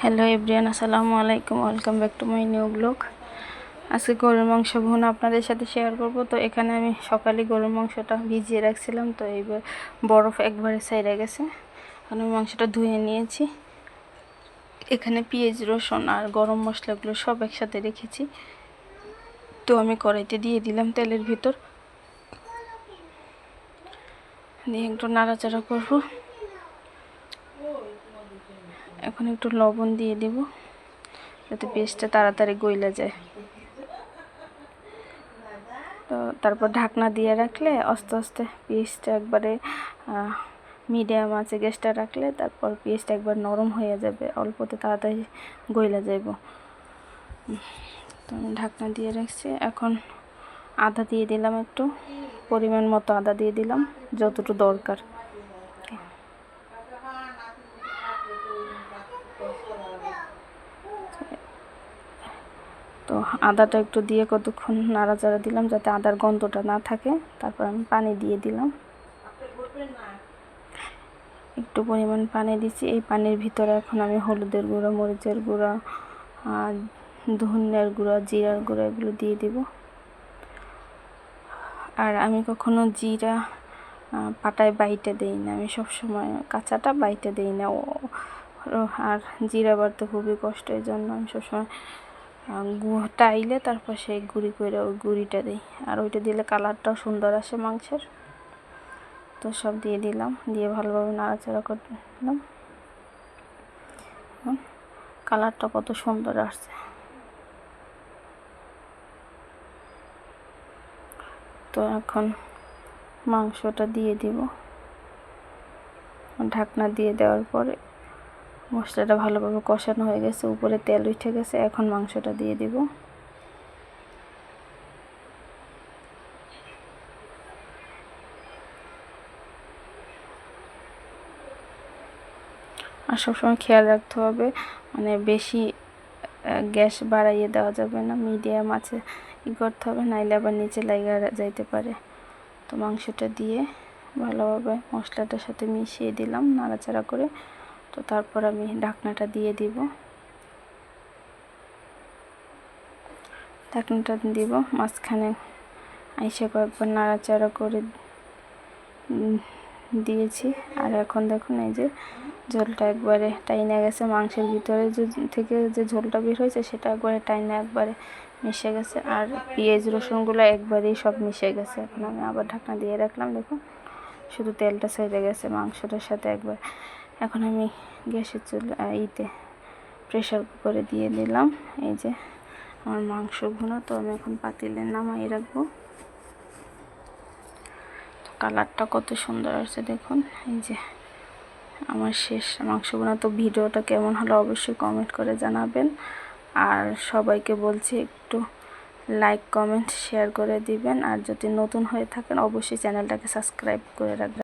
Hello everyone, আসসালামু আলাইকুম। Welcome back to my new blog আজকে গরুর মাংস ভুন আপনাদের সাথে শেয়ার করব। তো এখানে আমি সকালে গরুর মাংসটা ভিজিয়ে রাখছিলাম। তো এইবার বরফ একবারে সাইডে গেছে। এখন আমি মাংসটা ধুয়ে নিয়েছি। এখানে পেঁয়াজ, রসুন আর গরম মশলাগুলো সব একসাথে রেখেছি। তো আমি কড়াইতে দিয়ে দিলাম তেলের ভিতর। দিয়ে একটু নাড়াচাড়া করব। এখন একটু লবণ দিয়ে দিব, যাতে পেস্টটা তাড়াতাড়ি গইলা যায়। তো তারপর ঢাকনা দিয়ে রাখলে, আস্তে আস্তে পেস্টটা একবারে মিডিয়াম আছে গ্যাসটা রাখলে, তারপর পেস্টটা একবার নরম হয়ে যাবে, অল্পতে তাড়াতাড়ি গইলা যাইব। তো আমি ঢাকনা দিয়ে রাখছি। এখন আদা দিয়ে দিলাম একটু, পরিমাণ মতো আদা দিয়ে দিলাম, যতটুকু দরকার। তো আদাটা একটু দিয়ে কতক্ষণ নাড়াচাড়া দিলাম যাতে আদার গন্ধটা না থাকে। তারপর আমি পানি দিয়ে দিলাম। একটু পরিমাণ পানি দিচ্ছি। এই পানির ভিতরে এখন আমি হলুদের গুঁড়ো, মরিচের গুঁড়া ধনিয়ার গুঁড়া, জিরার গুঁড়া এগুলো দিয়ে দিব। আর আমি কখনো জিরা পাটায় বাইটে দেই না। আমি সবসময় কাঁচাটা বাইটে দেই না। আর জিরা বাড়তে খুবই কষ্ট। এই জন্য আমি সবসময় টাইলে তারপর সেই গুঁড়ি করে ওই গুঁড়িটা দিই। আর ওইটা দিলে কালারটাও সুন্দর আসে মাংসের। তো সব দিয়ে দিলাম, দিয়ে ভালোভাবে নাড়াচাড়া করে দিলাম কালারটা কত সুন্দর আসছে। তো এখন মাংসটা দিয়ে দিব। ঢাকনা দিয়ে দেওয়ার পরে মশলাটা ভালোভাবে কষানো হয়ে গেছে, উপরে তেল উঠে গেছে, এখন মাংসটা দিয়ে দিব। আর সবসময় খেয়াল রাখতে হবে মানে বেশি গ্যাস বাড়াইয়ে দেওয়া যাবে না, মিডিয়াম আছে, ই করতে হবে, নাইলে আবার নিচে লাগা যাইতে পারে। তো মাংসটা দিয়ে ভালোভাবে মশলাটার সাথে মিশিয়ে দিলাম, নাড়াচাড়া করে তো তারপর আমি ঢাকনাটা দিয়ে দিব। ঢাকনাটা দিব, মাঝখানে আইসে কয়েকবার নাড়াচাড়া করে দিয়েছি। আর এখন দেখুন এই যে ঝোলটা একবারে টাইনে গেছে, মাংসের ভিতরে যে থেকে যে ঝোলটা বের হয়েছে সেটা একবারে টাইনে, একবারে মিশে গেছে। আর পেঁয়াজ, রসুনগুলো একবারেই সব মিশে গেছে। এখন আমি আবার ঢাকনা দিয়ে রাখলাম, দেখুন। শুধু তেলটা সেরে গেছে মাংসটার সাথে একবার। এখন আমি গ্যাসের চুল ইতে প্রেশার কুকারে দিয়ে দিলাম। এই যে আমার মাংস ভুনো, তো আমি এখন পাতিলে নামাই রাখব। কালারটা কত সুন্দর আছে দেখুন। এই যে আমার শেষ মাংস বোনা তো ভিডিওটা কেমন হলো অবশ্যই কমেন্ট করে জানাবেন। আর সবাইকে বলছি একটু লাইক কমেন্ট শেয়ার করে দিবেন। আর যদি নতুন হয়ে থাকেন, অবশ্যই চ্যানেলটাকে সাবস্ক্রাইব করে রাখবেন।